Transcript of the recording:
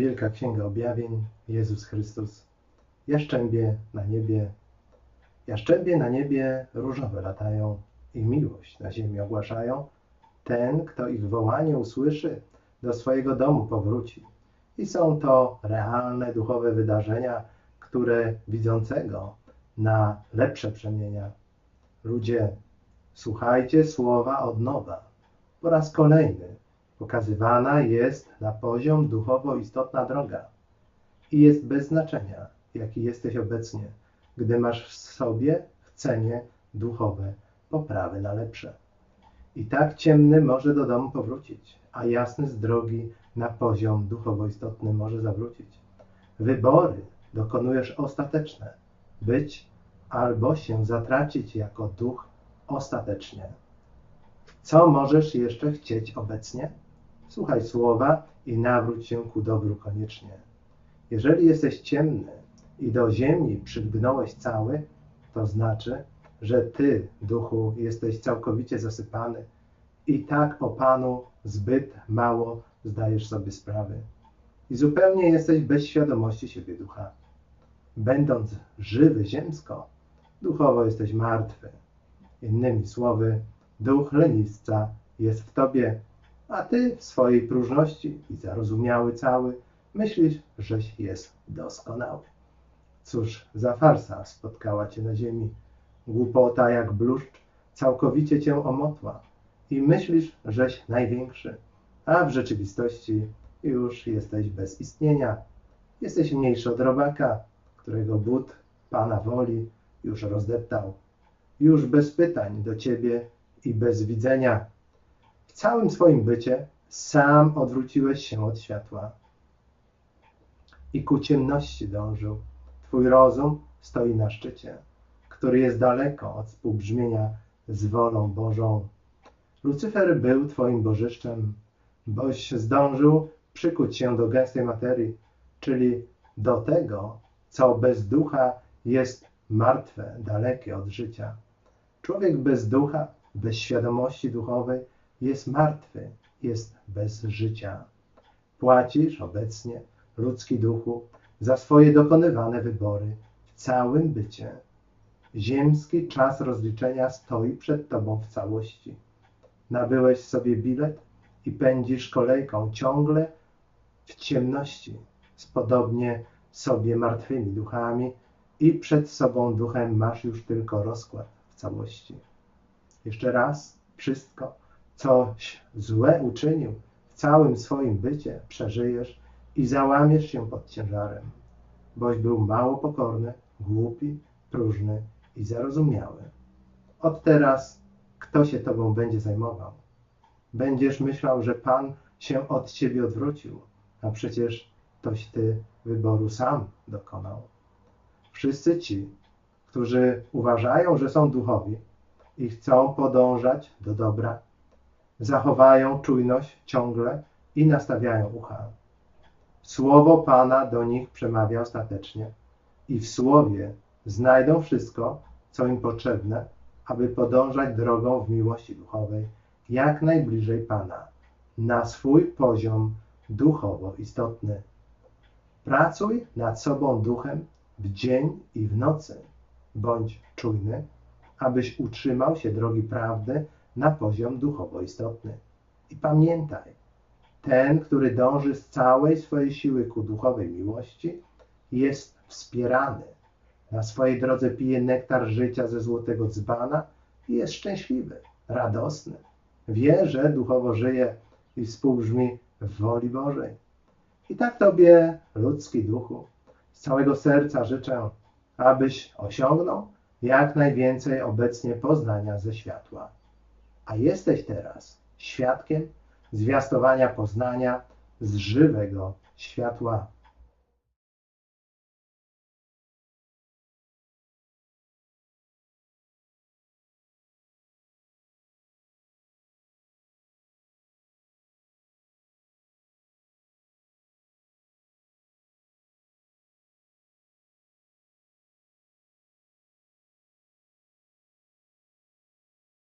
Wielka Księga Objawień, Jezus Chrystus. Jaszczębie na niebie, jaszczębie na niebie różowe latają i miłość na ziemi ogłaszają. Ten, kto ich wołanie usłyszy, do swojego domu powróci. I są to realne duchowe wydarzenia, które widzącego na lepsze przemienia. Ludzie, słuchajcie słowa od nowa. Po raz kolejny pokazywana jest na poziom duchowo istotna droga. I jest bez znaczenia, jaki jesteś obecnie, gdy masz w sobie chcenie duchowe poprawy na lepsze. I tak ciemny może do domu powrócić, a jasny z drogi na poziom duchowo istotny może zawrócić. Wybory dokonujesz ostateczne. Być albo się zatracić jako duch ostatecznie. Co możesz jeszcze chcieć obecnie? Słuchaj słowa i nawróć się ku dobru koniecznie. Jeżeli jesteś ciemny i do ziemi przylgnąłeś cały, to znaczy, że Ty, duchu, jesteś całkowicie zasypany i tak o Panu zbyt mało zdajesz sobie sprawy. I zupełnie jesteś bez świadomości siebie ducha. Będąc żywy ziemsko, duchowo jesteś martwy. Innymi słowy, duch lenistwa jest w Tobie, a Ty w swojej próżności i zarozumiały cały myślisz, żeś jest doskonały. Cóż za farsa spotkała Cię na ziemi. Głupota jak bluszcz całkowicie Cię omotła i myślisz, żeś największy, a w rzeczywistości już jesteś bez istnienia. Jesteś mniejszy od robaka, którego but Pana woli już rozdeptał. Już bez pytań do Ciebie i bez widzenia. W całym swoim bycie sam odwróciłeś się od światła i ku ciemności dążył. Twój rozum stoi na szczycie, który jest daleko od współbrzmienia z wolą Bożą. Lucyfer był Twoim bożyszczem, boś zdążył przykuć się do gęstej materii, czyli do tego, co bez ducha jest martwe, dalekie od życia. Człowiek bez ducha, bez świadomości duchowej jest martwy, jest bez życia. Płacisz obecnie, ludzki duchu, za swoje dokonywane wybory w całym bycie. Ziemski czas rozliczenia stoi przed Tobą w całości. Nabyłeś sobie bilet i pędzisz kolejką ciągle w ciemności z podobnie sobie martwymi duchami i przed sobą duchem masz już tylko rozkład w całości. Jeszcze raz wszystko, coś złe uczynił w całym swoim bycie, przeżyjesz i załamiesz się pod ciężarem, boś był mało pokorny, głupi, próżny i zarozumiały. Od teraz kto się tobą będzie zajmował? Będziesz myślał, że Pan się od ciebie odwrócił, a przecież toś ty wyboru sam dokonał. Wszyscy ci, którzy uważają, że są duchowi i chcą podążać do dobra, zachowają czujność ciągle i nastawiają ucha. Słowo Pana do nich przemawia ostatecznie i w Słowie znajdą wszystko, co im potrzebne, aby podążać drogą w miłości duchowej jak najbliżej Pana, na swój poziom duchowo istotny. Pracuj nad sobą duchem w dzień i w nocy. Bądź czujny, abyś utrzymał się drogi prawdy na poziom duchowo istotny. I pamiętaj, ten, który dąży z całej swojej siły ku duchowej miłości, jest wspierany. Na swojej drodze pije nektar życia ze złotego dzbana i jest szczęśliwy, radosny. Wie, że duchowo żyje i współbrzmi w woli Bożej. I tak Tobie, ludzki duchu, z całego serca życzę, abyś osiągnął jak najwięcej obecnie poznania ze światła. A jesteś teraz świadkiem zwiastowania poznania z żywego światła